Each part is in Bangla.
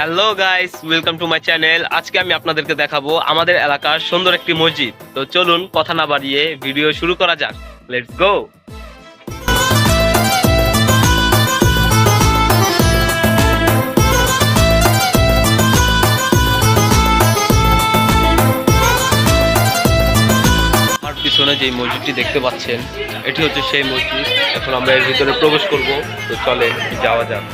Hello guys welcome to my channel আজকে আমি আপনাদেরকে দেখাবো আমাদের এলাকার সুন্দর একটি মসজিদ। তো চলুন কথা না বাড়িয়ে ভিডিও শুরু করা যাক। লেটস গো পিছনে যে মসজিদটি দেখতে পাচ্ছেন, এটি হচ্ছে সেই মসজিদ। এখন আমরা এর ভিতরে প্রবেশ করব। তো চলে যাওয়া যাক।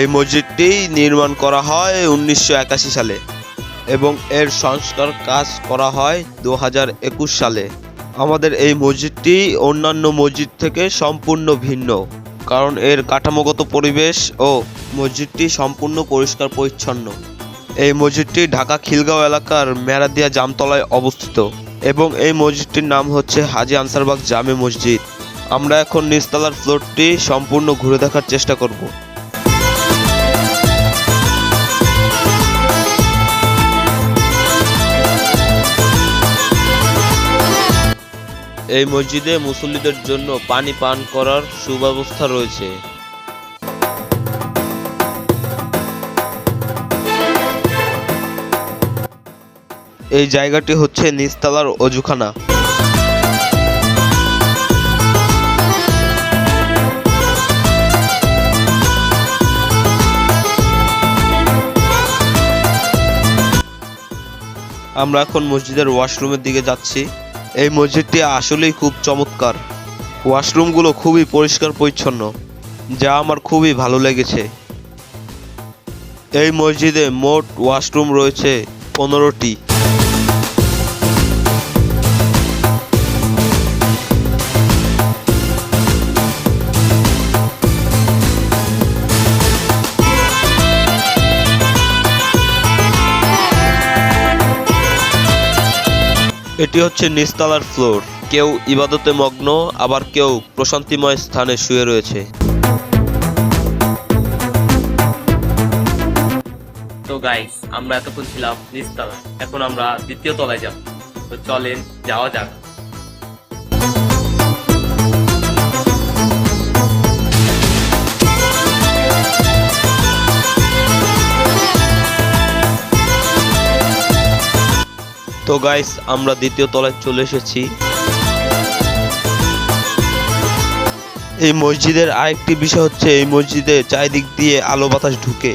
এই মসজিদটি নির্মাণ করা হয় উনিশশো একাশি সালে এবং এর সংস্কার কাজ করা হয় দু হাজার একুশ সালে। আমাদের এই মসজিদটি অন্যান্য মসজিদ থেকে সম্পূর্ণ ভিন্ন, কারণ এর কাঠামোগত পরিবেশ ও মসজিদটি সম্পূর্ণ পরিষ্কার পরিচ্ছন্ন। এই মসজিদটি ঢাকা খিলগাঁও এলাকার মেরাদিয়া জামতলায় অবস্থিত এবং এই মসজিদটির নাম হচ্ছে হাজি আনসারবাগ জামে মসজিদ। আমরা এখন নিচতলার ফ্লোরটি সম্পূর্ণ ঘুরে দেখার চেষ্টা করব। এই মসজিদে মুসল্লিদের জন্য পানি পান করার সুব্যবস্থা রয়েছে। এই জায়গাটি হচ্ছে নিস্তালার অজুখানা। আমরা এখন মসজিদের ওয়াশরুমের দিকে যাচ্ছি। এই মসজিদটি আসলেই খুব চমৎকার। ওয়াশরুমগুলো খুবই পরিষ্কার পরিচ্ছন্ন, যা আমার খুবই ভালো লেগেছে। এই মসজিদে মোট ওয়াশরুম রয়েছে পনেরোটি। এটি হচ্ছে নিচতলার ফ্লোর। কেউ ইবাদতে মগ্ন, আবার কেউ প্রশান্তিময় স্থানে শুয়ে রয়েছে। তো গাইস আমরা এতক্ষণ ছিলাম নিচতলা এখন আমরা দ্বিতীয় তলায় যাব। তো চলেন, যাওয়া যাক। তো গাইস আমরা দ্বিতীয় তলায় চলে এসেছি। এই মসজিদের আরেকটি বিষয় হচ্ছে, এই মসজিদে চারিদিক দিয়ে আলো বাতাস ঢুকে।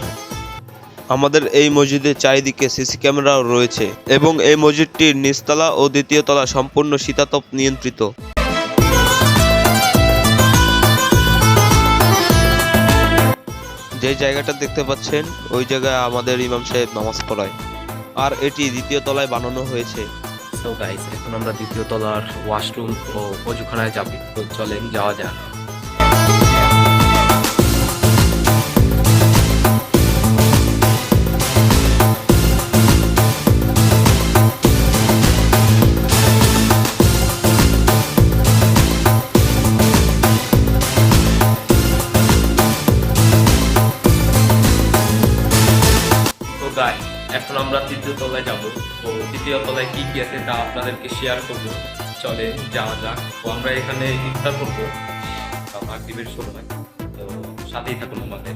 আমাদের এই মসজিদে চারিদিকে সিসি ক্যামেরাও রয়েছে এবং এই মসজিদটির নিচতলা ও দ্বিতীয় তলা সম্পূর্ণ শীতাতপ নিয়ন্ত্রিত। যে জায়গাটা দেখতে পাচ্ছেন, ওই জায়গায় আমাদের ইমাম সাহেব নামাজ পড়ায়। আর এটি দ্বিতীয় তলায় বানানো হয়েছে। তো গাইস এখন আমরা দ্বিতীয় তলার ওয়াশরুম ও অজুখানায় যাবি। তো চলেন, যাওয়া যাক। আমরা তৃতীয় তলায় যাব। তো তৃতীয় তলায় কি কি আছে তা আপনাদেরকে শেয়ার করব। চলে যাওয়া যাক। তো আমরা এখানে ইফতার করব। মাগরিবের সময় তো সাথেই থাকুন আমাদের।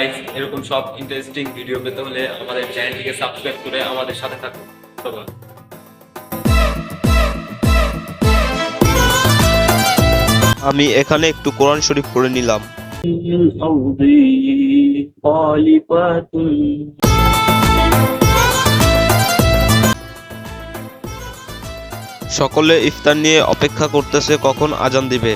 প্রাইস এরকম সব ইন্টারেস্টিং ভিডিও পেতে হলে আমাদের চ্যানেলটিকে সাবস্ক্রাইব করে আমাদের সাথে থাকুন। ধন্যবাদ। আমি এখানে একটু কোরআন শরীফ পড়ে নিলাম। সকলে ইফতার নিয়ে অপেক্ষা করতেছে, কখন আজান দিবে?